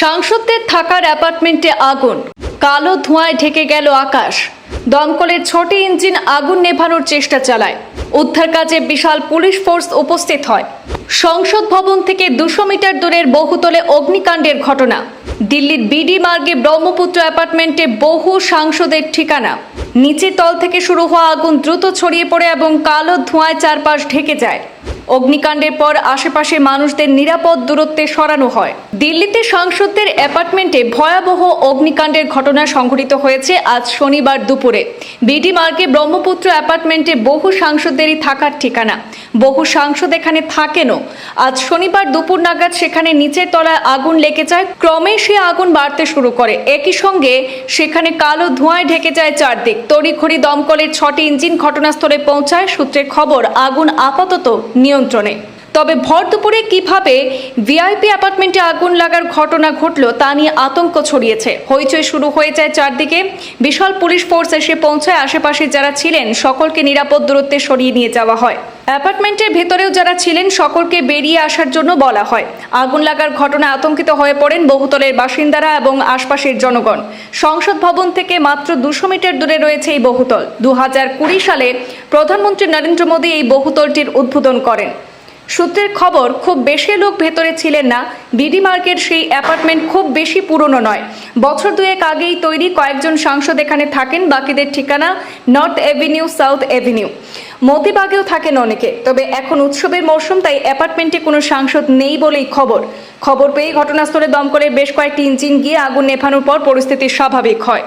সাংসদদের থাকার অ্যাপার্টমেন্টে আগুন। কালো ধোঁয়ায় ঢেকে গেল আকাশ। দমকলের ছটি ইঞ্জিন আগুন নেভানোর চেষ্টা চালায়। উদ্ধার কাজে বিশাল পুলিশ ফোর্স উপস্থিত হয়। সংসদ ভবন থেকে দুশো মিটার দূরের বহুতলে অগ্নিকাণ্ডের ঘটনা। দিল্লির বিডি মার্গে ব্রহ্মপুত্র অ্যাপার্টমেন্টে বহু সাংসদের ঠিকানা। নিচের তল থেকে শুরু হওয়া আগুন দ্রুত ছড়িয়ে পড়ে এবং কালো ধোঁয়ায় চারপাশ ঢেকে যায়। অগ্নিকাণ্ডের পর আশেপাশে মানুষদের নিরাপদ দূরত্বে সরানো হয়। দিল্লিতে সাংসদদের অ্যাপার্টমেন্টে ভয়াবহ অগ্নিকাণ্ডের ঘটনা সংঘটিত হয়েছে আজ শনিবার দুপুরে। বিডি মার্গে ব্রহ্মপুত্র অ্যাপার্টমেন্টে বহু সাংসদদেরই থাকার ঠিকানা। বহু সাংসদ এখানে থাকেনও। আজ শনিবার দুপুর নাগাদ সেখানে নিচের তলায় আগুন লেগে যায় ক্রমে সে আগুন বাড়তে শুরু করে। একই সঙ্গে সেখানে কালো ধোঁয়ায় ঢেকে যায় চারদিক। তড়িঘড়ি দমকলের ছটি ইঞ্জিন ঘটনাস্থলে পৌঁছায়। সূত্রের খবর, আগুন আপাতত নিয়ন্ত্রণে। তবে ভর দুপুরে কীভাবে ভিআইপি অ্যাপার্টমেন্টে আগুন লাগার ঘটনা ঘটল তা নিয়ে আতঙ্ক ছড়িয়েছে। হইচই শুরু হয়ে যায় চারদিকে। বিশাল পুলিশ ফোর্স এসে পৌঁছায়। আশেপাশে যারা ছিলেন, সকলকে নিরাপদ দূরত্বে সরিয়ে নিয়ে যাওয়া হয়। অ্যাপার্টমেন্টের ভেতরেও যারা ছিলেন, সকলকে বেরিয়ে আসার জন্য বলা হয়। আগুন লাগার ঘটনা আতঙ্কিত হয়ে পড়েন বহুতলের বাসিন্দারা এবং আশপাশের জনগণ। সংসদ ভবন থেকে মাত্র দুশো মিটার দূরে রয়েছে এই বহুতল। দু হাজার কুড়ি সালে প্রধানমন্ত্রী নরেন্দ্র মোদী এই বহুতলটির উদ্বোধন করেন। সূত্রের খবর, খুব বেশি লোক ভেতরে ছিলেন না। বিডি মার্কের সেই অ্যাপার্টমেন্ট খুব বেশি পুরনো নয়। বছর দুয়েক আগেই তৈরি কয়েকজন সাংসদ এখানে থাকেন, বাকিদের ঠিকানা নর্থ এভিনিউ, সাউথ এভিনিউ। মতিবাগেও থাকেন অনেকে, তবে এখন উৎসবের মরশুম, তাই অ্যাপার্টমেন্টে কোনো সাংসদ নেই বলেই খবর। খবর পেয়ে ঘটনাস্থলে দমকলের বেশ কয়েকটি ইঞ্জিন গিয়ে আগুন নেভানোর পর পরিস্থিতি স্বাভাবিক হয়।